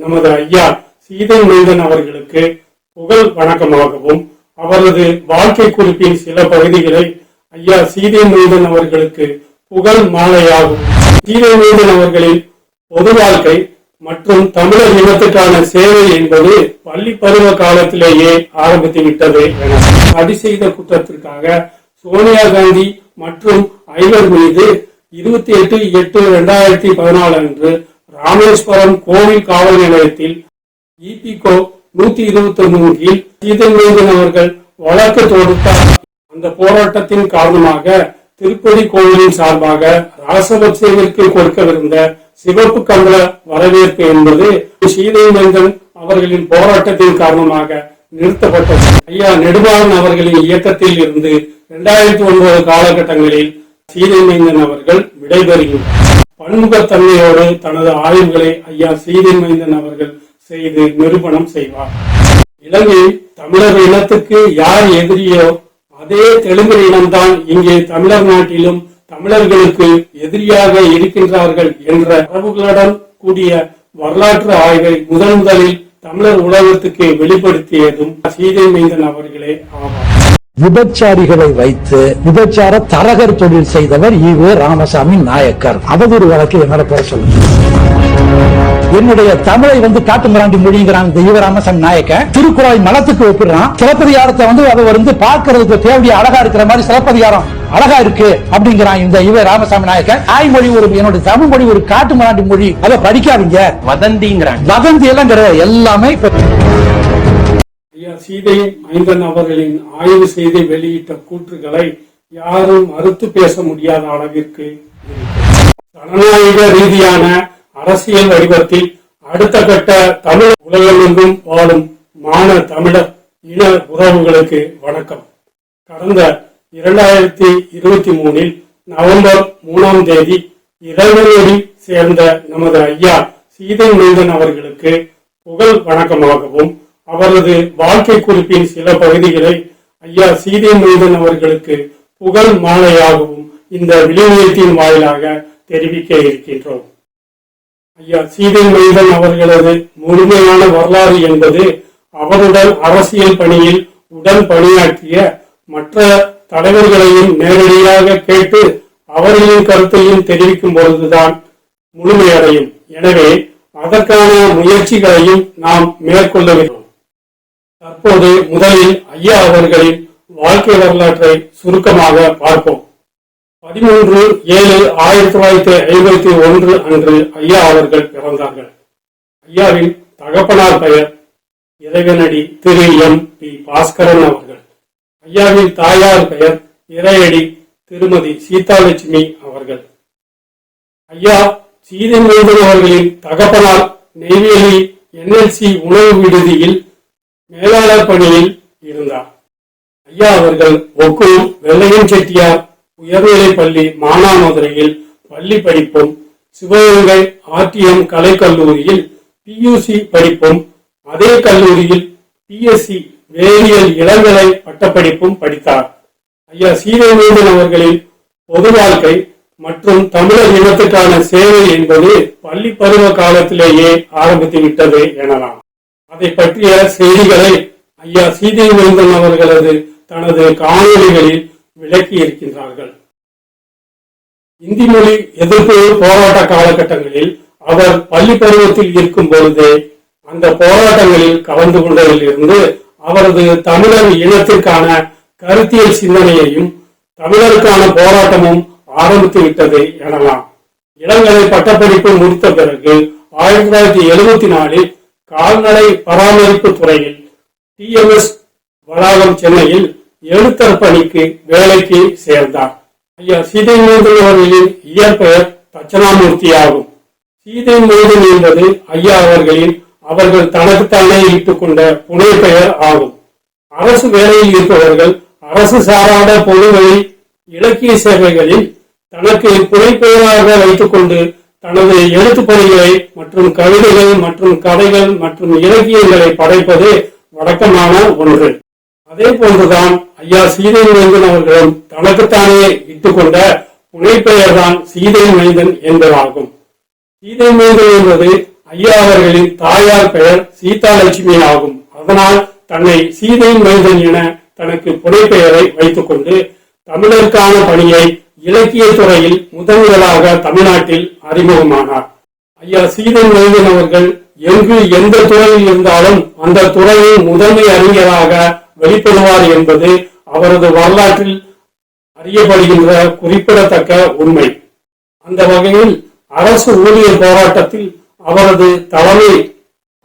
நமது ஐயா சீதை மைந்தன் அவர்களுக்கு புகழ் வணக்கமாகவும் அவரது வாழ்க்கை குறிப்பின் சில பகுதிகளை ஐயா சீதை மைந்தன் அவர்களுக்கு புகழ் மாலையாகும் சீதை மைந்தன் அவர்களின் பொது வாழ்க்கை மற்றும் தமிழர் இனத்துக்கான சேவை என்பது பள்ளி பருவ காலத்திலேயே ஆரம்பித்து விட்டது என சதி செய்த குற்றத்திற்காக சோனியா காந்தி மற்றும் ஐவர் மீது இருபத்தி எட்டு எட்டு இரண்டாயிரத்தி பதினாலு அன்று ராமேஸ்வரம் கோவில் காவல் நிலையத்தில் இபிகோ நூத்தி இருபத்தி ஒன்பது கீழ் சீதன்வேந்தன் அவர்கள் வழக்கு தொடுத்தார். அந்த போராட்டத்தின் காரணமாக திருப்பதி கோவிலின் சார்பாக ராசபக்சேவிற்கு கொடுக்கவிருந்த சிவப்பு கம்பள வரவேற்பு என்பது சீதைவேந்தன் அவர்களின் போராட்டத்தின் காரணமாக நிறுத்தப்பட்டது. ஐயா நெடுமாறன் அவர்களின் இயக்கத்தில் இருந்து இரண்டாயிரத்தி ஒன்பது காலகட்டங்களில் சீதைமைந்தன் அவர்கள் விடைபெறுகின்றனர் பன்முகத்தன்மையோடு தனது ஆய்வுகளை ஐயா சீதைமைந்தன் அவர்கள் செய்து நிரூபணம் செய்வார். இலங்கையில் தமிழர் இனத்துக்கு யார் எதிரியோ அதே தெலுங்கு இனம்தான் இங்கே தமிழர் நாட்டிலும் தமிழர்களுக்கு எதிரியாக இருக்கின்றார்கள் என்ற தரவுகளுடன் கூடிய வரலாற்று ஆய்வை முதன் முதலில் தமிழர் உலகத்துக்கு வெளிப்படுத்தியதும் சீதை மைந்தன் அவர்களே ஆவார். விபச்சாரிகளை வைத்து விபச்சார தரகர் தொழில் செய்தவர் ஈவே ராமசாமி நாயக்கர். அவதூறு வழக்கு என்னோட பேர சொல்லுங்க. என்னுடைய தமிழை வந்து காட்டு மிராண்டி மொழிங்கிறான் ஈவே ராமசாமி நாயக்க திருக்குறளை மலத்துக்கு ஒப்பிடுறான். சிலப்பதிகாரத்தை வந்து அதை வந்து பார்க்கறதுக்கு தேவையா அழகா இருக்கிற மாதிரி சிலப்பதிகாரம் அழகா இருக்கு அப்படிங்கிறான் இந்த ஈவே ராமசாமி நாயக்க தாய்மொழி ஒரு என்னுடைய தமிழ் மொழி ஒரு காட்டு மிராண்டி மொழி. அதை படிக்காதீங்க. வதந்திங்கிறாங்க. வதந்தி எல்லாம் கிடையாது. எல்லாமே இப்ப சீதை மைந்தன் அவர்களின் ஆய்வு செய்து வெளியிட்ட கூற்றுகளை யாரும் மறுத்து பேச முடியாத அளவிற்கு ஜனநாயக ரீதியான அரசியல் வடிவத்தில் அடுத்த கட்ட தமிழ் உலகமெங்கும் வாழும் மான தமிழர் இன உறவுகளுக்கு வணக்கம். கடந்த இரண்டாயிரத்தி இருபத்தி மூணில் நவம்பர் மூணாம் தேதி இறைவனடி சேர்ந்த நமது ஐயா சீதை மைந்தன் அவர்களுக்கு புகழ் வணக்கமாகவும் அவரது வாழ்க்கை குறிப்பின் சில பகுதிகளை ஐயா சீதை மைந்தன் அவர்களுக்கு புகழ் மாலையாகவும் இந்த விளைநிலையத்தின் வாயிலாக தெரிவிக்க இருக்கின்றோம். ஐயா சீதை மைந்தன் அவர்களது முழுமையான வரலாறு என்பது அவருடன் அரசியல் பணியில் உடன் பணியாற்றிய மற்ற தலைவர்களையும் நேரடியாக கேட்டு அவர்களின் கருத்தையும் தெரிவிக்கும் பொழுதுதான் முழுமையடையும். எனவே அதற்கான முயற்சிகளையும் நாம் மேற்கொள்ள வேண்டும். தற்போது முதலில் ஐயா அவர்களின் வாழ்க்கை வரலாற்றை சுருக்கமாக பார்ப்போம். பதிமூன்று ஏழு ஆயிரத்தி தொள்ளாயிரத்தி ஐம்பத்தி ஒன்று அன்று ஐயா அவர்கள் பிறந்தார்கள். ஐயாவின் தகப்பனார் பெயர் இறைவனடி திரு எம் பி பாஸ்கரன் அவர்கள். ஐயாவின் தாயார் பெயர் இறையடி திருமதி சீதாலட்சுமி அவர்கள். ஐயா சீதமேதன் அவர்களின் தகப்பனார் நெய்வேலி என்எல்சி உணவு விடுதியில் மேலாளர் பணியில் இருந்தார். ஐயா அவர்கள் ஒக்கும் வெள்ளையன் செட்டியார் உயர்நிலைப் பள்ளி மானாமதுரையில் பள்ளி படிப்பும் சிவகங்கை ஆர்டிஎம் கலைக்கல்லூரியில் பியூசி படிப்பும் அதே கல்லூரியில் பிஎஸ்சி வேதியியல் இளங்கலை பட்டப்படிப்பும் படித்தார். ஐயா சீரவேந்தன் அவர்களின் பொது வாழ்க்கை மற்றும் தமிழர் இனத்துக்கான சேவை என்பது பள்ளி பருவ காலத்திலேயே ஆரம்பித்து விட்டது எனலாம். அதை பற்றிய செய்திகளை ஐயா சீதைவேந்தன் அவர்களது தனது காணொளிகளில் விளக்கி இருக்கின்றார்கள் இந்தி மொழி எதிர்ப்பு போராட்ட காலகட்டங்களில் அவர் பள்ளி பருவத்தில் இருக்கும் பொழுதே அந்த போராட்டங்களில் கலந்து கொண்டதில் இருந்து அவரது தமிழர் இனத்திற்கான கருத்தியல் சிந்தனையையும் தமிழருக்கான போராட்டமும் ஆரம்பித்து விட்டது எனலாம். இளங்கலை பட்டப்படிப்பு முடித்த பிறகு ஆயிரத்தி தொள்ளாயிரத்தி எழுபத்தி நாலில் கால்நடை பராமரிப்பு துறையில் டிஎம்எஸ் வளாகம் சென்னையில் எழுத்தர் பணிக்கு வேலைக்கு சேர்ந்தார். ஐயா சீதை மூதன் அவர்களின் இயற்பெயர் தட்சணாமூர்த்தி ஆகும் சீதை மூதன் என்பது ஐயா அவர்களின் அவர்கள் தனக்குத்தானே இட்டுக் கொண்ட புனை பெயர் ஆகும். அரசு வேலையில் இருப்பவர்கள் அரசு சாராத பொதுவழி இலக்கிய சேவைகளில் தனக்கு புனைப்பெயராக வைத்துக் கொண்டு தனது எழுத்துப்பதிகளை மற்றும் கவிதைகள் மற்றும் கதைகள் மற்றும் இலக்கியங்களை படைப்பது வழக்கமான ஒன்று. அதே போன்றுதான் ஐயா சீதை மைந்தன் அவர்களும் தனக்குத்தானே இட்டுக்கொண்ட புனைப்பெயர்தான் சீதை மைந்தன் என்பதாகும். சீதை மைந்தன் என்பது ஐயா அவர்களின் தாயார் பெயர் சீதாலட்சுமி ஆகும். அதனால் தன்னை சீதை மைந்தன் என தனக்கு புனைப்பெயரை வைத்துக்கொண்டு தமிழருக்கான பணியை இலக்கிய துறையில் முதன்முதலாக தமிழ்நாட்டில் அறிமுகமானார். ஐயா சீதை மைந்தன் அவர்கள் எங்கு எந்த துறையில் இருந்தாலும் அந்த துறையில் முதன்மை அறிஞராக வெளிப்படுவார் என்பது அவரது வரலாற்றில் அறியப்படுகின்ற குறிப்பிடத்தக்க உண்மை. அந்த வகையில் அரசு ஊழியர் போராட்டத்தில் அவரது தலைமை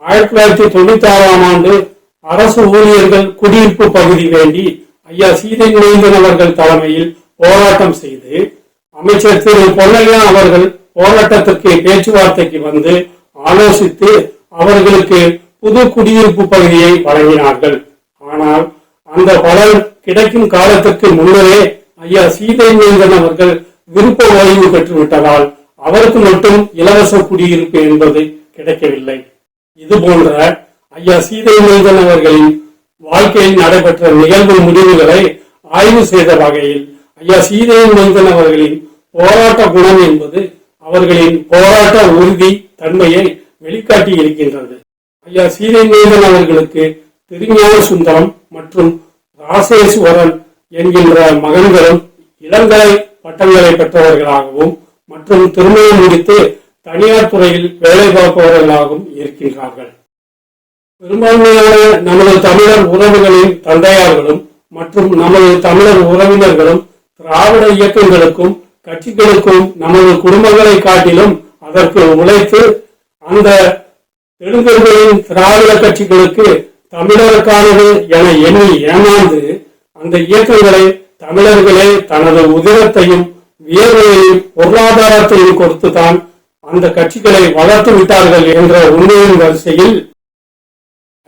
ஆயிரத்தி தொள்ளாயிரத்தி தொண்ணூத்தி ஆறாம் ஆண்டு அரசு ஊழியர்கள் குடியிருப்பு பகுதி வேண்டி ஐயா சீதை மைந்தன் அவர்கள் தலைமையில் போராட்டம் செய்து அமைச்சர் திரு பொன்னையா அவர்கள் போராட்டத்திற்கு பேச்சுவார்த்தைக்கு வந்து ஆலோசித்து அவர்களுக்கு புது குடியிருப்பு பகுதியை வழங்கினார்கள். ஆனால் அந்த பலன் கிடைக்கும் காலத்திற்கு முன்னரே ஐயா சீதை மைந்தன் அவர்கள் விருப்ப ஓய்வு பெற்றுவிட்டதால் அவருக்கு மட்டும் இலவச குடியிருப்பு என்பது கிடைக்கவில்லை. இது போன்ற ஐயா சீதை மைந்தன் அவர்களின் வாழ்க்கையில் நடைபெற்ற நிகழ்வு முடிவுகளை ஆய்வு செய்த வகையில் ஐயா சீதை மைந்தன் அவர்களின் போராட்ட குணம் என்பது அவர்களின் போராட்ட உறுதி தன்மையை வெளிக்காட்டி இருக்கின்றது. ஐயா சீதை மைந்தன் அவர்களுக்கு திருஞான சுந்தரம் மற்றும் ராசேஸ்வரன் என்கின்ற மகன்களும் இளங்கலை பட்டங்களை பெற்றவர்களாகவும் மற்றும் திருமணம் முடித்து தனியார் துறையில் வேலை பார்ப்பவர்களாகவும் இருக்கின்றார்கள். பெரும்பான்மையான நமது தமிழர் உறவுகளின் தந்தையார்களும் மற்றும் நமது தமிழர் உறவினர்களும் திராவிட இயக்கங்களுக்கும் கட்சிகளுக்கும் நமது குடும்பங்களை காட்டிலும் அதற்கு உழைத்து அந்த தெலுங்கர்களின் திராவிட கட்சிகளுக்கு தமிழருக்கானது என எண்ணி ஏமாந்து அந்த இயக்கங்களை தமிழர்களே தனது உதிரத்தையும் வியர்வையையும் பொருளாதாரத்தையும் கொடுத்துதான் அந்த கட்சிகளை வளர்த்து விட்டார்கள் என்ற உண்மையின் வரிசையில்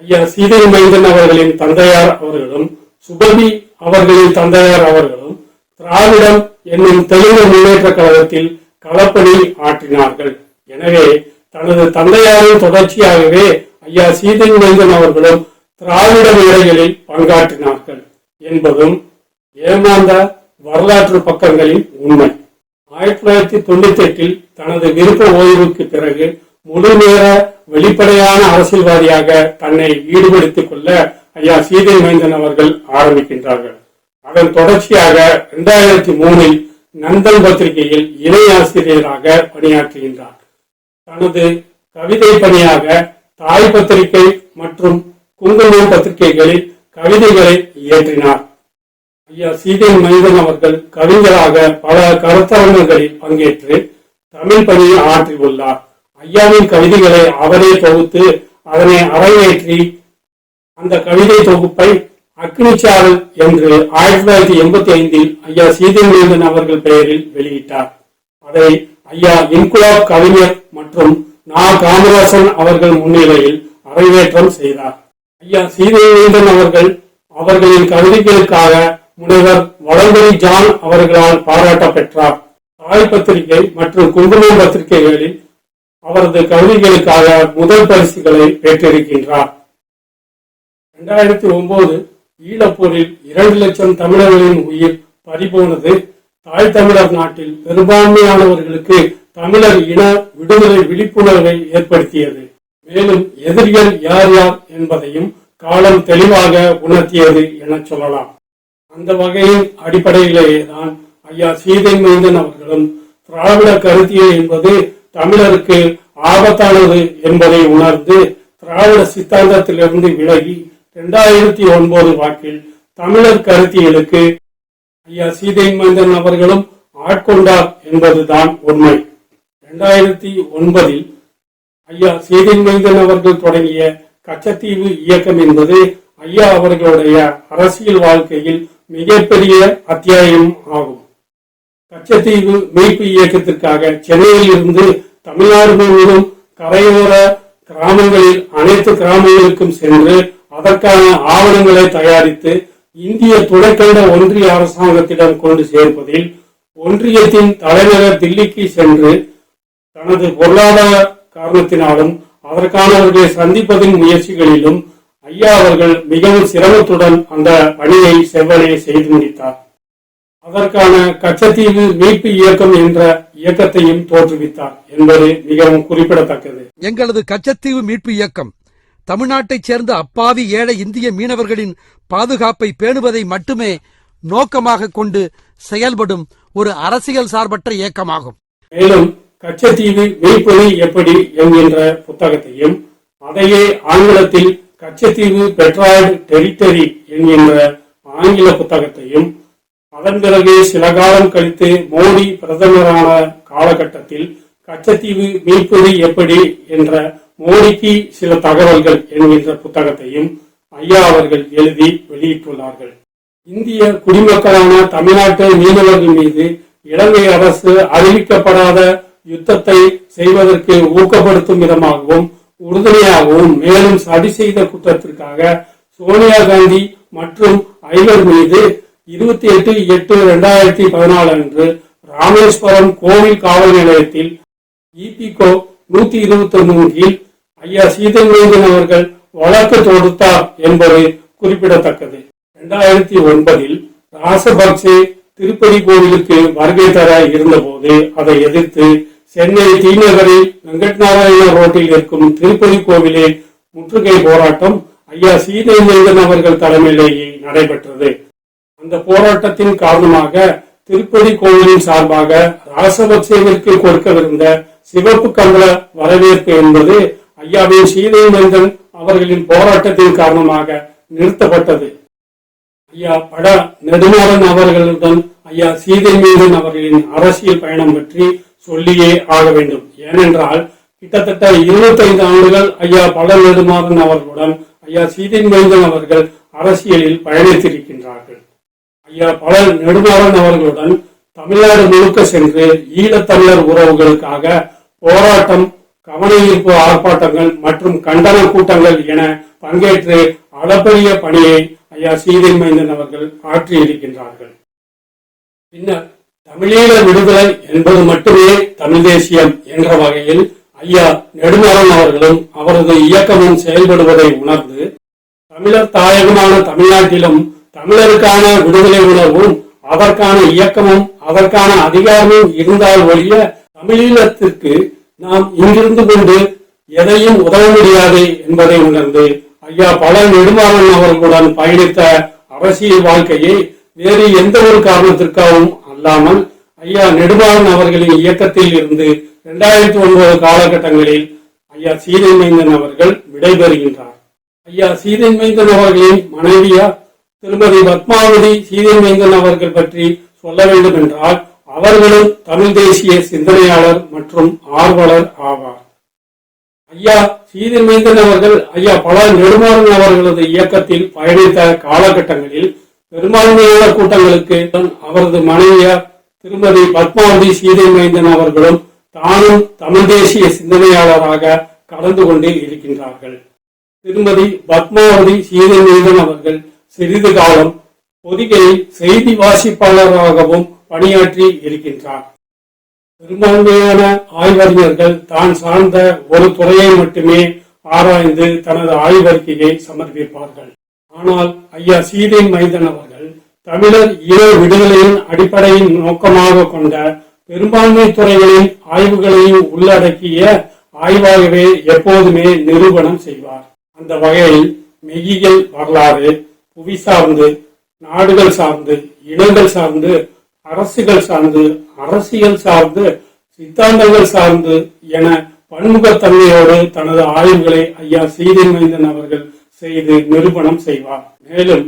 ஐயா சீதை மைந்தன் அவர்களின் தந்தையார் அவர்களும் சுபவி அவர்களின் தந்தையார் அவர்களும் திராவிடம் என்னும் தெலுங்கு முன்னேற்ற கழகத்தில் களப்பணி ஆற்றினார்கள். எனவே தனது தந்தையாரின் தொடர்ச்சியாகவே ஐயா சீதை அவர்களும் திராவிட வேலைகளில் பங்காற்றினார்கள் என்பதும் ஏமாந்த வரலாற்று பக்கங்களின் உண்மை. ஆயிரத்தி தொள்ளாயிரத்தி தொண்ணூத்தி எட்டில் தனது விருப்ப ஓய்வுக்கு பிறகு முழு நேர வெளிப்படையான அரசியல்வாதியாக தன்னை ஈடுபடுத்திக் கொள்ள ஐயா சீதை மைந்தன் அவர்கள் ஆரம்பிக்கின்றார்கள். அதன் தொடர்ச்சியாக இரண்டாயிரத்தி மூணில் நந்தன் பத்திரிகையில் இணை ஆசிரியராக பணியாற்றுகின்றார். தனது கவிதை பணியாக தாய் பத்திரிகை மற்றும் குங்குமம் பத்திரிகைகளில் கவிதைகளை இயற்றினார். ஐயா சீதை மனிதன் அவர்கள் கவிஞராக பல கருத்தரங்குகளில் பங்கேற்று தமிழ் பணியை ஆற்றியுள்ளார். ஐயாவின் கவிதைகளை அவரே தொகுத்து அதனை அரங்கேற்றி அந்த கவிதை தொகுப்பை அக்னிச்சாரல் என்று ஆயிரத்தி தொள்ளாயிரத்தி எண்பத்தி ஐந்தில் ஐயா சீதை அவர்கள் பெயரில் வெளியிட்டார். அதை ஐயா இன்குலாப் கவிஞர் மற்றும் நா. காமராசன் அவர்கள் முன்னிலையில் அரங்கேற்றம் செய்தார். ஐயா சீதை அவர்கள் அவர்களின் கவிதைகளுக்காக முனைவர் வளம்பரி ஜான் அவர்களால் பாராட்ட பெற்றார் தாய் பத்திரிகை மற்றும் குங்குமம் பத்திரிகைகளில் அவரது கவிதைகளுக்காக முதல் பரிசுகளை பெற்றிருக்கின்றார். இரண்டாயிரத்தி ஒன்பது ஈழப்போரில் இரண்டு லட்சம் தமிழர்களின் உயிர் பறிபோனது. தாய் தமிழர் நாட்டில் பெரும்பான்மையானவர்களுக்கு தமிழர் இன விடுதலை விழிப்புணர்வை ஏற்படுத்தியது. மேலும் எதிரிகள் யார் யார் என்பதையும் காலம் தெளிவாக உணர்த்தியது என சொல்லலாம். அந்த வகையின் அடிப்படையிலேயே தான் ஐயா சீதை மைந்தன் அவர்களும் திராவிட கருத்தியல் என்பது தமிழருக்கு ஆபத்தானது என்பதை உணர்ந்து திராவிட சித்தாந்தத்திலிருந்து விலகி இரண்டாயிரத்தி ஒன்பது வாக்கில் தமிழர் கருத்தியலுக்கு ஐயா சீதை மந்தன் அவர்களும் ஆட்கொண்டார் என்பதுதான் உண்மை. இரண்டாயிரத்தி ஒன்பதில் ஐயா சீதை மைந்தன் அவர்கள் தொடங்கிய கச்சத்தீவு இயக்கம் என்பது ஐயா அவர்களுடைய அரசியல் வாழ்க்கையில் மிகப்பெரிய அத்தியாயம் ஆகும். கச்சத்தீவு மீட்பு இயக்கத்திற்காக சென்னையில் இருந்து தமிழ்நாடு முழுவதும் கரையோர கிராமங்களில் அனைத்து கிராமங்களுக்கும் சென்று அதற்கான ஆவணங்களை தயாரித்து இந்திய துணைக்கண்ட ஒன்றிய அரசாங்கத்திடம் கொண்டு சேர்ப்பதில் ஒன்றியத்தின் தலைநகர் தில்லிக்கு சென்று தனது பொருளாதார காரணத்தினாலும் அதற்கானவர்களை சந்திப்பதின் முயற்சிகளிலும் ஐயா அவர்கள் மிகவும் சிரமத்துடன் அந்த பணியை செவ்வனே செய்து முடித்தார். அதற்கான கச்சத்தீவு மீட்பு இயக்கம் என்ற இயக்கத்தையும் தோற்றுவித்தார் என்பது மிகவும் குறிப்பிடத்தக்கது. எங்களது கச்சத்தீவு மீட்பு இயக்கம் தமிழ்நாட்டைச் சேர்ந்த அப்பாவி ஏழை இந்திய மீனவர்களின் பாதுகாப்பை பேணுவதை மட்டுமே நோக்கமாக கொண்டு செயல்படும் ஒரு அரசியல் சார்பற்ற இயக்கமாகும். மேலும் கச்சத்தீவு மெய்ப்பொழி எப்படி என்கின்ற புத்தகத்தையும் அதையே ஆங்கிலத்தில் கச்சத்தீவு பெட்ராய்டு டெரிட்டரி என்கின்ற ஆங்கில புத்தகத்தையும் அதன் பிறகு சில காலம் கழித்து மோடி பிரதமரான காலகட்டத்தில் கச்சத்தீவு மீட்பது எப்படி என்ற மோடிக்கு சில தகவல்கள் என்கின்ற புத்தகத்தையும் ஐயா அவர்கள் எழுதி வெளியிட்டுள்ளார்கள். இந்திய குடிமக்களான தமிழ்நாட்டு மீனவர்கள் மீது இலங்கை அரசு அறிவிக்கப்படாத யுத்தத்தை செய்வதற்கு ஊக்கப்படுத்தும் விதமாகவும் உறுதுணையாகவும் மேலும் சதி செய்த குற்றத்திற்காக சோனியா காந்தி மற்றும் ஐவர் மீது இருபத்தி எட்டு எட்டு இரண்டாயிரத்தி பதினாலு அன்று ராமேஸ்வரம் கோவில் காவல் நிலையத்தில் இபிகோ நூத்தி இருபத்தி மூன்றில் ஐயா சீதன்வேந்தன் அவர்கள் வழக்கு தொடுத்தார் என்பது குறிப்பிடத்தக்கது. இரண்டாயிரத்தி ஒன்பதில் ராசபக்சே திருப்பதி கோவிலுக்கு வருகை தர இருந்தபோது அதை எதிர்த்து சென்னை தீநகரில் வெங்கட்நாராயண ரோட்டில் இருக்கும் திருப்பதி கோவிலில் முற்றுகை போராட்டம் ஐயா சீதேந்திரன் அவர்கள் தலைமையிலேயே நடைபெற்றது. அந்த போராட்டத்தின் காரணமாக திருப்பதி கோவிலின் சார்பாக ராசபக்சேவிற்கு கொடுக்கவிருந்த சிவப்பு கம்பள வரவேற்பு என்பது ஐயாவே சீதை மனிதன் அவர்களின் போராட்டத்தின் காரணமாக நிறுத்தப்பட்டது. ஐயா பட நெடுமாறன் அவர்களுடன் ஐயா சீதை மீதன் அவர்களின் அரசியல் பயணம் பற்றி சொல்லியே ஆக வேண்டும். ஏனென்றால் கிட்டத்தட்ட 25 ஆண்டுகள் ஐயா பல நெடுமாறன் அவர்களுடன் ஐயா சீதை சீதைமீதன் அவர்கள் அரசியலில் பயணித்திருக்கின்றார்கள். ஐயா பல நெடுமாறன் அவர்களுடன் தமிழ்நாடு முழுக்க சென்று ஈழத்தமிழர் உறவுகளுக்காக போராட்டம் கவனயீர்ப்பு ஆர்ப்பாட்டங்கள் மற்றும் கண்டன கூட்டங்கள் என பங்கேற்று அளப்பரிய பணியை ஐயா சீதை மைந்தன் அவர்கள் ஆற்றியிருக்கின்றார்கள். பின்னர் தமிழீழ விடுதலை என்பது மட்டுமே தமிழ் தேசியம் என்ற வகையில் ஐயா நெடுமாறன் அவர்களும் அவரது இயக்கமும் செயல்படுவதை உணர்ந்து தமிழர் தாயகமான தமிழ்நாட்டிலும் தமிழருக்கான விடுதலை உணர்வும் அதற்கான இயக்கமும் அதற்கான அதிகாரமும் இருந்தால் ஒழிய தமிழீழத்திற்கு நாம் இங்கிருந்து கொண்டு எதையும் உதவ முடியாது என்பதை உணர்ந்து ஐயா பல நெடுமாறன் அவர்களுடன் பயணித்த அரசியல் வாழ்க்கையை வேறு எந்த ஒரு காரணத்திற்காகவும் அல்லாமல் ஐயா நெடுமாறன் அவர்களின் இயக்கத்தில் இருந்து இரண்டாயிரத்தி ஒன்பது காலகட்டங்களில் ஐயா சீதை மைந்தன் அவர்கள் விடைபெறுகின்றார். ஐயா சீதை மைந்தன் அவர்களின் மனைவியார் திருமதி பத்மாவதி சீதை மைந்தன் அவர்கள் பற்றி சொல்ல வேண்டும் என்றால் அவர்களும் தமிழ் தேசிய சிந்தனையாளர் மற்றும் ஆர்வலர் ஆவார். ஐயா சீதை மைந்தன் அவர்கள் ஐயா பல நெடுமாறன் அவர்களது இயக்கத்தில் பயணித்த காலகட்டங்களில் பெரும்பான்மையான கூட்டங்களுக்கு அவரது மனைவியார் திருமதி பத்மாவதி சீதை மைந்தன் அவர்களும் தானும் தமிழ் தேசிய சிந்தனையாளராக கலந்து கொண்டு இருக்கின்றார்கள். திருமதி பத்மாவதி சீதைமைந்தன் அவர்கள் சிறிது காலம் பொதிகையில் செய்தி வாசிப்பாளராகவும் பணியாற்றி இருக்கின்றார். பெரும்பான்மையான ஆய்வறிஞர்கள் தான் சார்ந்த ஒரு துறையை மட்டுமே ஆராய்ந்து தனது ஆய்வறிக்கையை சமர்ப்பிப்பார்கள். ஆனால் ஐயா சீதை மைதன் அவர்கள் தமிழர் இன விடுதலையின் அடிப்படையின் நோக்கமாக கொண்ட பெரும்பான்மை துறைகளின் ஆய்வுகளையும் உள்ளடக்கிய ஆய்வாகவே எப்போதுமே நிரூபணம் செய்வார். அந்த வகையில் மெய்யியல் வரலாறு புவி சார்ந்து நாடுகள் சார்ந்து இனங்கள் சார்ந்து அரசுகள் சார்ந்து அரசியல் சார்ந்து சித்தாந்தங்கள் சார்ந்து என பன்முகத்தன்மையோடு தனது ஆய்வுகளை ஐயா சீதை மைந்தன் அவர்கள் செய்து நிரூபணம் செய்வார். மேலும்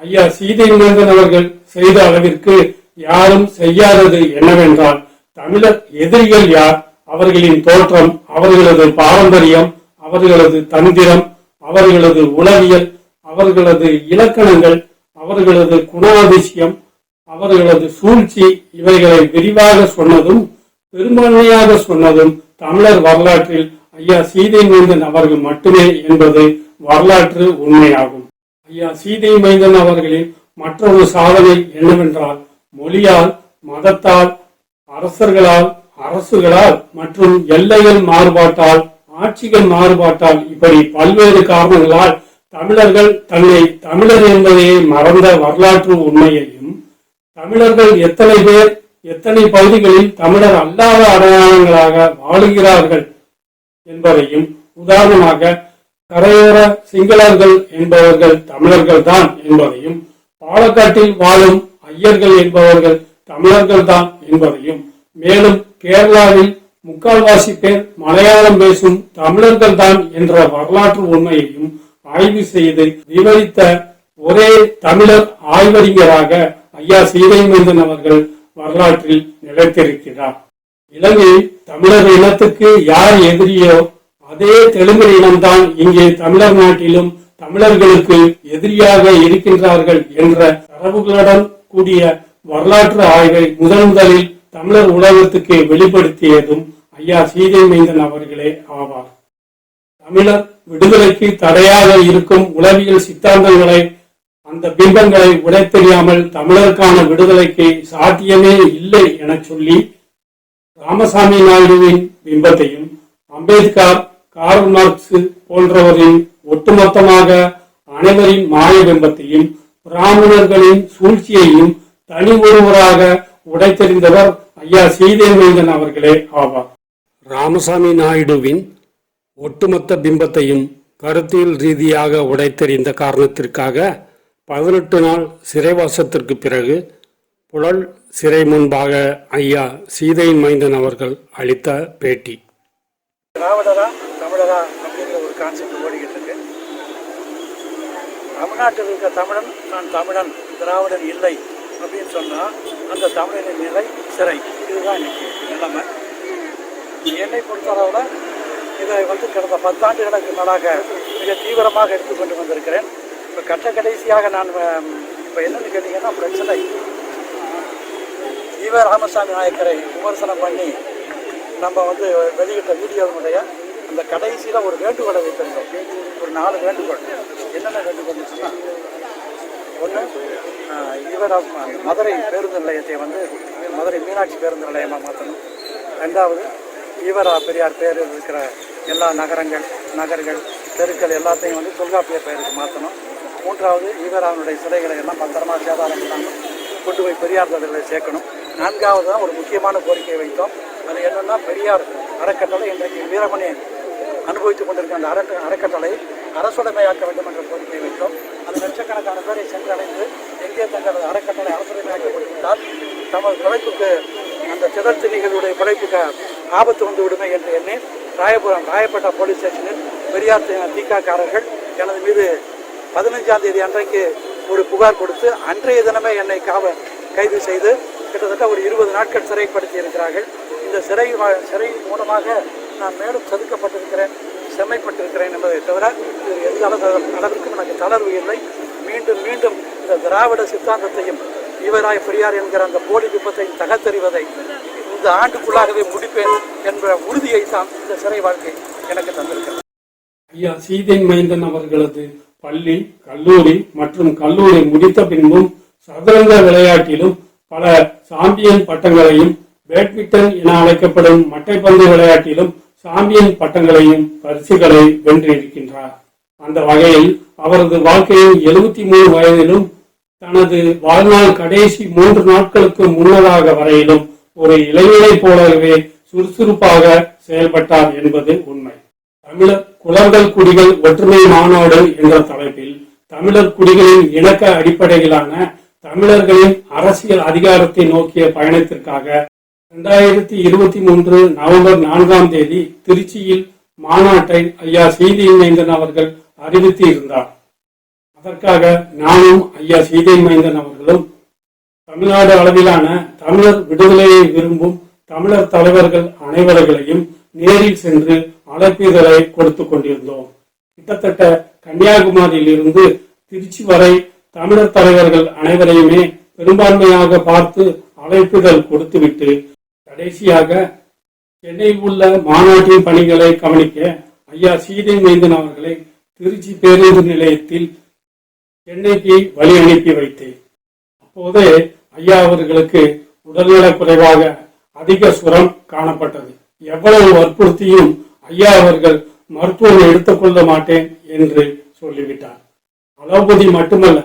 ஐயா சீதை மைந்தன் அவர்கள் செய்த அளவிற்கு யாரும் செய்யாதது என்னவென்றால் தமிழர் எதிரிகள் யார்? அவர்களின் தோற்றம் அவர்களது பாரம்பரியம் அவர்களது தந்திரம் அவர்களது உளவியல் அவர்களது இலக்கணங்கள் அவர்களது குணாதிசயம் அவர்களது சூழ்ச்சி இவைகளை விரிவாக சொன்னதும் பெரும்பான்மையாக சொன்னதும் தமிழர் வரலாற்றில் ஐயா சீதை மைந்தன் அவர்கள் மட்டுமே என்பது வரலாற்று உண்மையாகும். ஐயா சீதை மைந்தன் அவர்களின் மற்றொரு சாதனை என்னவென்றால் மொழியால் மதத்தால் அரசர்களால் அரசுகளால் மற்றும் எல்லைகள் மாறுபாட்டால் ஆட்சிகள் மாறுபாட்டால் இப்படி பல்வேறு காரணங்களால் தமிழர்கள் தன்னை தமிழர் என்பதையே மறந்த வரலாற்று உண்மையையும் தமிழர்கள் எத்தனை பேர் எத்தனை பகுதிகளில் தமிழர் அல்லாத அடையாளங்களாக வாழுகிறார்கள் என்பதையும் உதாரணமாக கரையோர சிங்களர்கள் என்பவர்கள் தமிழர்கள் தான் என்பதையும் பாலக்காட்டில் வாழும் ஐயர்கள் என்பவர்கள் தமிழர்கள் தான் என்பதையும் மேலும் கேரளாவில் முக்கால்வாசி பேர் மலையாளம் பேசும் தமிழர்கள் தான் என்ற வரலாற்று உண்மையையும் ஆய்வு செய்து விவரித்த ஒரே தமிழர் ஆய்வறிஞராக ஐயா சீதைமந்தன் அவர்கள் வரலாற்றில் நிலைத்திருக்கிறார். இலங்கையில் தமிழர் இனத்துக்கு யார் எதிரியோ அதே தெலுங்கு இனம்தான் இங்கே தமிழர் நாட்டிலும் தமிழர்களுக்கு எதிரியாக இருக்கின்றார்கள் என்ற தரவுகளுடன் கூடிய வரலாற்று ஆய்வை முதன் முதலில் தமிழர் உலகத்துக்கு வெளிப்படுத்தியதும் ஐயா சீதை மைந்தன் அவர்களே ஆவார். தமிழர் விடுதலைக்கு தடையாக இருக்கும் உளவியல் சித்தாந்தங்களை அந்த பிம்பங்களை உடைத்தெறியாமல் தமிழருக்கான விடுதலைக்கு சாத்தியமே இல்லை என சொல்லி ராமசாமி நாயுடுவின் பிம்பத்தையும் அம்பேத்கர் கார்ல் மார்க்ஸ் போன்றவரின் ஒட்டுமொத்தமாக அனைவரின் மாய பிம்பத்தையும் பிராமணர்களின் சூழ்ச்சியையும் தனி ஒருவராக உடைத்தெறிந்தவர் ஐயா சீதேவேந்தன் அவர்களே ஆவார். ராமசாமி நாயுடுவின் ஒட்டுமொத்த பிம்பத்தையும் கருத்தியல் ரீதியாக உடைத்தெறிந்த காரணத்திற்காக பதினெட்டு நாள் சிறைவாசத்திற்கு பிறகு புழல் சிறை முன்பாக ஐயா சீதையின் மைந்தன் அவர்கள் அளித்த பேட்டி. திராவிடரா தமிழரா அப்படிங்கிற ஒரு கான்செப்ட் ஓடிக்கிட்டு இருக்கு. தமிழ்நாட்டில் இருக்க தமிழன் நான் தமிழன் திராவிடன் இல்லை அப்படின்னு சொன்னால் அந்த தமிழனின் நிலை சிறை. இதுதான் இன்னைக்கு நிலைமை. என்னை பொறுத்தளவில் இதை வந்து கடந்த பத்தாண்டுகளுக்கு மேலாக மிக தீவிரமாக எடுத்துக்கொண்டு வந்திருக்கிறேன். இப்போ கட்ட கடைசியாக நான் இப்போ என்னன்னு கேட்டிங்கன்னா பிரச்சனை. ஈவ ராமசாமி நாயக்கரை விமர்சனம் பண்ணி நம்ம வந்து வெளியிட்ட வீடியோவினுடைய அந்த கடைசியில் ஒரு வேண்டுகோளை வைத்திருந்தோம். ஒரு நாலு வேண்டுகோள். என்னென்ன வேண்டுகோள்னு சொன்னால் ஒன்று இவர் மதுரை பேருந்து நிலையத்தை வந்து மதுரை மீனாட்சி பேருந்து நிலையமாக மாற்றணும். ரெண்டாவது ஈவரா பெரியார் பேரில் இருக்கிற எல்லா நகரங்கள் நகர்கள் தெருக்கள் எல்லாத்தையும் வந்து தொல்காப்பிய பெயருக்கு மாற்றணும். மூன்றாவது ஈவரானுடைய சிலைகளை எல்லாம் பத்திரமா சேதாரம் பண்ணாமல் கொண்டு போய் பெரியார் தொடர்களை சேர்க்கணும். நான்காவது தான் ஒரு முக்கியமான கோரிக்கை வைத்தோம். அது என்னன்னா பெரியார் அறக்கட்டளை இன்றைக்கு வீரமணி அனுபவித்துக் கொண்டிருக்க அந்த அறக்க அறக்கட்டளை அரசுடைமையாக்க வேண்டும் என்ற கோரிக்கை வைத்தோம். அது லட்சக்கணக்கான பேரை சென்றடைந்து எங்கே தங்களது அறக்கட்டளை அரசுடைமையாக்கப்பட்டுவிட்டால் தமது பிழைப்புக்கு அந்த சிதர்த்தினிகளுடைய பிழைப்புக்கு ஆபத்து வந்து விடுமே என்று எண்ணி ராயபுரம் ராயப்பேட்டா போலீஸ் ஸ்டேஷனில் பெரியார் தீக்காக்காரர்கள் எனது மீது பதினஞ்சாம் தேதி அன்றைக்கு ஒரு புகார் கொடுத்து அன்றைய தினமே என்னை காவ கைது செய்து கிட்டத்தட்ட ஒரு இருபது நாட்கள் சிறைப்படுத்தி இருக்கிறார்கள். இந்த சிறை வா- சிறை மூலமாக நான் மேலும் செதுக்கப்பட்டிருக்கிறேன் செம்மைப்பட்டிருக்கிறேன் என்பதை தவிர இது எந்த அளவிற்கும் எனக்கு தளர்வு இல்லை. மீண்டும் மீண்டும் இந்த திராவிட சித்தாந்தத்தையும் இவராய் பெரியார் என்கிற அந்த போலி விபத்தையும் தகத்தறிவதை இந்த ஆண்டுக்குள்ளாகவே முடிப்பேன் என்ற உறுதியை தான் இந்த சிறை வாழ்க்கை எனக்கு தந்திருக்கிறது. ஐயா சீதை மைந்தன் அவர்களது பள்ளி கல்லூரி மற்றும் கல்லூரி முடித்த பின்பும் சதுரங்க விளையாட்டிலும் பல சாம்பியன் பட்டங்களையும் பேட்மிண்டன் என அழைக்கப்படும் மட்டைப்பந்து விளையாட்டிலும் சாம்பியன் பட்டங்களையும் பரிசுகளை வென்றிருக்கின்றார். அந்த வகையில் அவரது வாழ்க்கையில் எழுபத்தி மூணு வயதிலும் தனது வாழ்நாள் கடைசி மூன்று நாட்களுக்கு முன்னதாக வரையிலும் ஒரு இளைஞரை போலவே சுறுசுறுப்பாக செயல்பட்டார் என்பது உண்மை. தமிழர் குளங்கள் குடிகள் ஒற்றுமை மாநாடு என்ற தலைப்பில் தமிழர் குடிகளின் இணக்க அடிப்படையிலான தமிழர்களின் அரசியல் அதிகாரத்தை நோக்கிய பயணத்திற்காக இரண்டாயிரத்தி இருபத்தி மூன்று நவம்பர் நான்காம் தேதி திருச்சியில் மாநாட்டை ஐயா சீதை மைந்தன் அவர்கள் அறிவித்து இருந்தார். அதற்காக நானும் ஐயா சீதை மைந்தன் அவர்களும் தமிழ்நாடு அளவிலான தமிழர் விடுதலையை விரும்பும் தமிழர் தலைவர்கள் அனைவர்களையும் நேரில் சென்று அழைப்பிதழை கொடுத்து கொண்டிருந்தோம். கிட்டத்தட்ட கன்னியாகுமரியில் இருந்து திருச்சி வரை தமிழர் தலைவர்கள் அனைவரையுமே பெரும்பான்மையாக பார்த்து அழைப்புதல் கொடுத்துவிட்டு கடைசியாக சென்னையில் உள்ள மாநாட்டின் பணிகளை கவனிக்க ஐயா சீதை மைந்தன் அவர்களை திருச்சி பேருந்து நிலையத்தில் சென்னைக்கு வழி அனுப்பி வைத்தேன். அப்போதே ஐயா அவர்களுக்கு உடல்நலக் குறைவாக அதிக சுரம் காணப்பட்டது. எவ்வளவு வற்புறுத்தியும் ஐயா அவர்கள் மருத்துவம் எடுத்துக்கொள்ள மாட்டேன் என்று சொல்லிவிட்டார். அலோபதி மட்டுமல்ல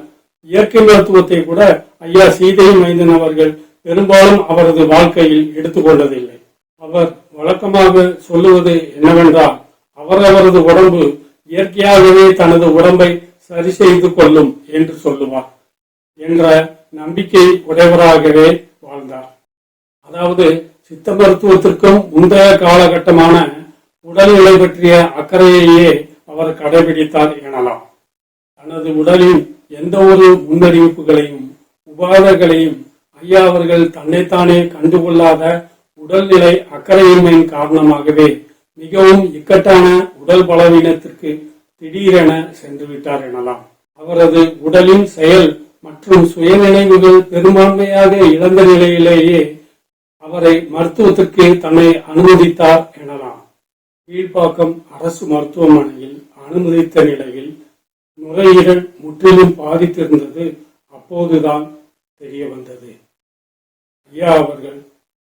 இயற்கை மருத்துவத்தை கூட ஐயா சீதை மைந்தன் அவர்கள் பெரும்பாலும் அவரது வாழ்க்கையில் எடுத்துக்கொண்டதில்லை அவர் வழக்கமாக சொல்லுவது என்னவென்றால் அவரவரது உடம்பு இயற்கையாகவே தனது உடம்பை சரி செய்து கொள்ளும் என்று சொல்லுவார் என்ற நம்பிக்கை உடையவராகவே வாழ்ந்தார். அதாவது சித்த மருத்துவத்திற்கும் முந்தைய காலகட்டமான உடல்நிலை பற்றிய அக்கறையையே அவர் கடைபிடித்தார் எனலாம். தனது உடலின் எந்த ஒரு முன்னறிவிப்புகளையும் உபாதைகளையும் ஐயா அவர்கள் தன்னைத்தானே கண்டுகொள்ளாத உடல்நிலை அக்கறையின்மையின் காரணமாகவே மிகவும் இக்கட்டான உடல் பலவீனத்திற்கு திடீரென சென்றுவிட்டார் எனலாம். அவரது உடலின் செயல் மற்றும் சுயநினைவுகள் பெரும்பான்மையாக இழந்த நிலையிலேயே அவரை மருத்துவத்திற்கு தன்னை அனுமதித்தார் எனலாம். கீழ்ப்பாக்கம் அரசு மருத்துவமனையில் அனுமதித்த நிலையில் நுரையீரல் முற்றிலும் பாதித்திருந்தது. அப்போதுதான் தெரிய வந்தது. ஐயா அவர்கள்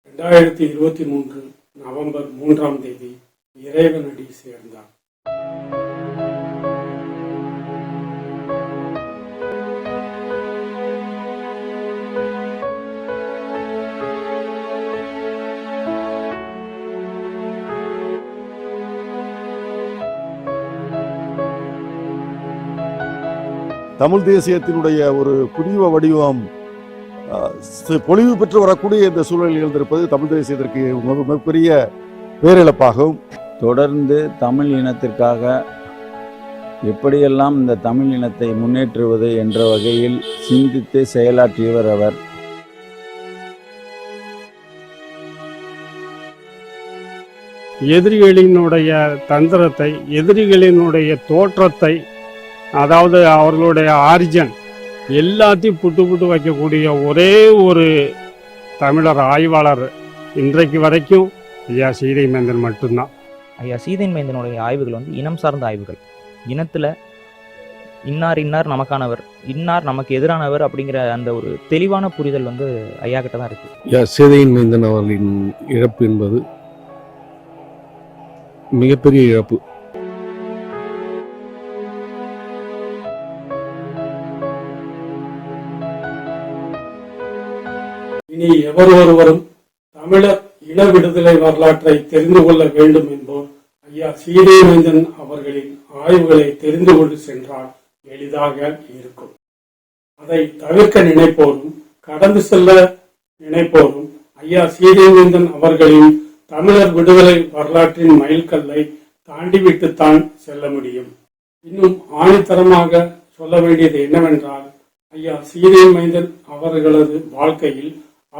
இரண்டாயிரத்தி இருபத்தி மூன்று நவம்பர் மூன்றாம் தேதி இறைவனடி சேர்ந்தார். தமிழ் தேசியத்தினுடைய ஒரு புதிய வடிவம் பொலிவு பெற்று வரக்கூடிய இந்த சூழலில் இருந்திருப்பது தமிழ் தேசியத்திற்கு மிக மிகப்பெரிய பேரிழப்பாகும். தொடர்ந்து தமிழ் இனத்திற்காக எப்படியெல்லாம் இந்த தமிழ் இனத்தை முன்னேற்றுவது என்ற வகையில் சிந்தித்து செயலாற்றியவர் அவர். எதிரிகளினுடைய தந்திரத்தை எதிரிகளினுடைய தோற்றத்தை அதாவது அவர்களுடைய ஆரிஜன் எல்லாத்தையும் புட்டு புட்டு வைக்கக்கூடிய ஒரே ஒரு தமிழர் ஆய்வாளர் இன்றைக்கு வரைக்கும் ஐயா சீதை மேந்தன் மட்டும்தான். ஐயா சீதைன் மைந்தனுடைய ஆய்வுகள் வந்து இனம் சார்ந்த ஆய்வுகள். இனத்துல இன்னார் இன்னார் நமக்கானவர் இன்னார் நமக்கு எதிரானவர் அப்படிங்கிற அந்த ஒரு தெளிவான புரிதல் வந்து ஐயா கிட்ட தான் இருக்கு. யா சேதையின் மைந்தன் அவர்களின் இழப்பு என்பது மிகப்பெரிய இழப்பு எவர் ஒருவரும் தமிழர் இன விடுதலை வரலாற்றை தெரிந்து கொள்ள வேண்டும் என்போர் ஐயா சீதை அவர்களின் ஆய்வுகளை தெரிந்து கொண்டு சென்றால் எளிதாக இருக்கும். அதை தவிர்க்க நினைப்போரும் கடந்து செல்ல நினைப்போரும் ஐயா சீதை அவர்களின் தமிழர் விடுதலை வரலாற்றின் மைல்கல்லை தாண்டிவிட்டுத்தான் செல்ல முடியும். இன்னும் ஆணித்தரமாக சொல்ல வேண்டியது என்னவென்றால் ஐயா சீதை மைந்தன் அவர்களது வாழ்க்கையில்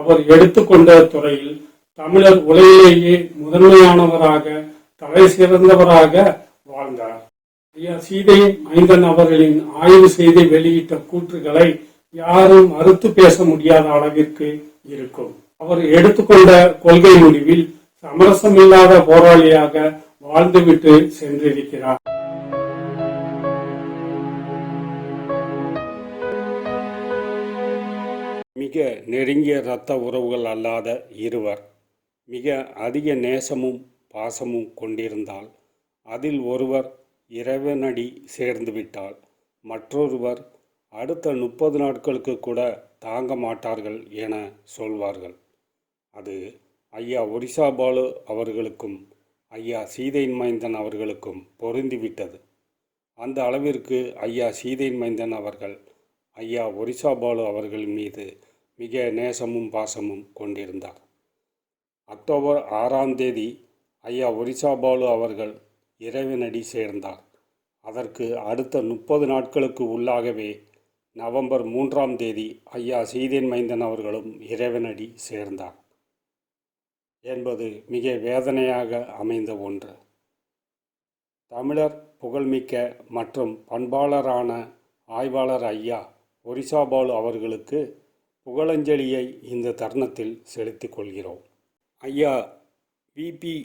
அவர் எடுத்துக்கொண்ட துறையில் தமிழர் உலகிலேயே முதன்மையானவராக தலை சிறந்தவராக வாழ்ந்தார். ஐயா சீதை மைந்தன் அவர்களின் ஆய்வு செய்து வெளியிட்ட கூற்றுகளை யாரும் மறுத்து பேச முடியாத அளவிற்கு இருக்கும். அவர் எடுத்துக்கொண்ட கொள்கை முடிவில் சமரசமில்லாத போராளியாக வாழ்ந்துவிட்டு சென்றிருக்கிறார். மிக நெருங்கிய இரத்த உறவுகள் அல்லாத இருவர். மிக அதிக நேசமும் பாசமும் கொண்டிருந்தால் அதில் ஒருவர் இறைவனடி சேர்ந்துவிட்டால் மற்றொருவர் அடுத்த முப்பது நாட்களுக்கு கூட தாங்க மாட்டார்கள் என சொல்வார்கள். அது ஐயா ஒரிசா பாலு அவர்களுக்கும் ஐயா சீதையின் மைந்தன் அவர்களுக்கும் பொருந்திவிட்டது அந்த அளவிற்கு ஐயா சீதையின் மைந்தன் அவர்கள் ஐயா ஒரிசா பாலு அவர்கள் மீது மிக நேசமும் பாசமும் கொண்டிருந்தார். அக்டோபர் ஆறாம் தேதி ஐயா ஒரிசா பாலு அவர்கள் இறைவனடி சேர்ந்தார். அதற்கு அடுத்த முப்பது நாட்களுக்கு உள்ளாகவே நவம்பர் மூன்றாம் தேதி ஐயா சீதேன் மைந்தன் அவர்களும் இறைவனடி சேர்ந்தார். என்பது மிக வேதனையாக அமைந்த ஒன்று. தமிழர் புகழ்மிக்க மற்றும் பண்பாளரான ஆய்வாளர் ஐயா ஒரிசா பாலு அவர்களுக்கு புகழஞ்சலியை இந்த தருணத்தில் செலுத்திக் கொள்கிறோம். ஐயா விபி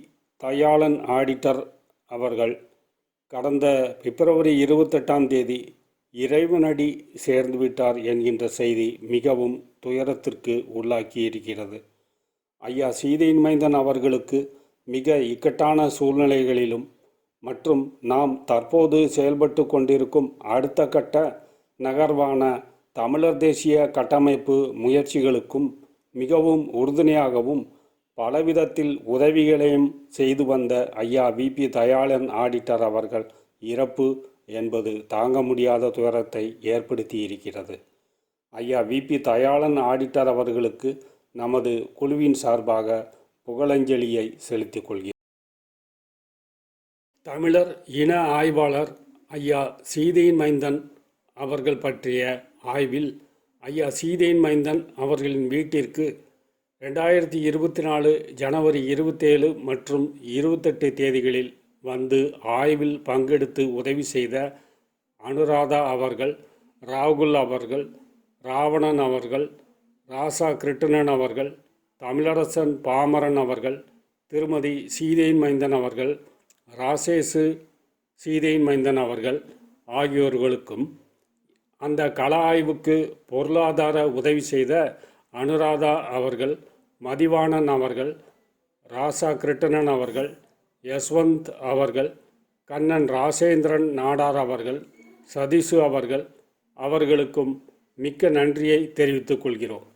தயாளன் ஆடிட்டர் அவர்கள் கடந்த பிப்ரவரி இருபத்தெட்டாம் தேதி இறைவனடி சேர்ந்து விட்டார் என்கின்ற செய்தி மிகவும் துயரத்திற்கு உள்ளாக்கி இருக்கிறது ஐயா சீதையின் மைந்தன் அவர்களுக்கு மிக இக்கட்டான சூழ்நிலைகளிலும் மற்றும் நாம் தற்போது செயல்பட்டு கொண்டிருக்கும் அடுத்த கட்ட நகர்வான தமிழர் தேசிய கட்டமைப்பு முயற்சிகளுக்கும் மிகவும் உறுதுணையாகவும் பலவிதத்தில் உதவிகளையும் செய்து வந்த ஐயா விபி தயாளன் ஆடிட்டர் அவர்கள் இறப்பு என்பது தாங்க முடியாத துயரத்தை ஏற்படுத்தி இருக்கிறது ஐயா விபி தயாளன் ஆடிட்டர் அவர்களுக்கு நமது குழுவின் சார்பாக புகழஞ்சலியை செலுத்திக் கொள்கிறேன். தமிழர் இன ஆய்வாளர் ஐயா சீதையின் மைந்தன் அவர்கள் பற்றிய ஆய்வில் ஐயா சீதேன் மைந்தன் அவர்களின் வீட்டிற்கு ரெண்டாயிரத்தி இருபத்தி நாலு ஜனவரி இருபத்தேழு மற்றும் இருபத்தெட்டு தேதிகளில் வந்து ஆய்வில் பங்கெடுத்து உதவி செய்த அனுராதா அவர்கள் ராகுல் அவர்கள் ராவணன் அவர்கள் ராசா கிருட்டிணன் அவர்கள் தமிழரசன் பாமரன் அவர்கள் திருமதி சீதையின் மைந்தன் அவர்கள் ராசேசு சீதையின் மைந்தன் அவர்கள் ஆகியோர்களுக்கும் அந்த கள ஆய்வுக்கு பொருளாதார உதவி செய்த அனுராதா அவர்கள் மதிவாணன் அவர்கள் ராசா கிருட்டணன் அவர்கள் யஸ்வந்த் அவர்கள் கண்ணன் ராசேந்திரன் நாடார் அவர்கள் சதீஷு அவர்கள் அவர்களுக்கும் மிக்க நன்றியை தெரிவித்துக் கொள்கிறோம்.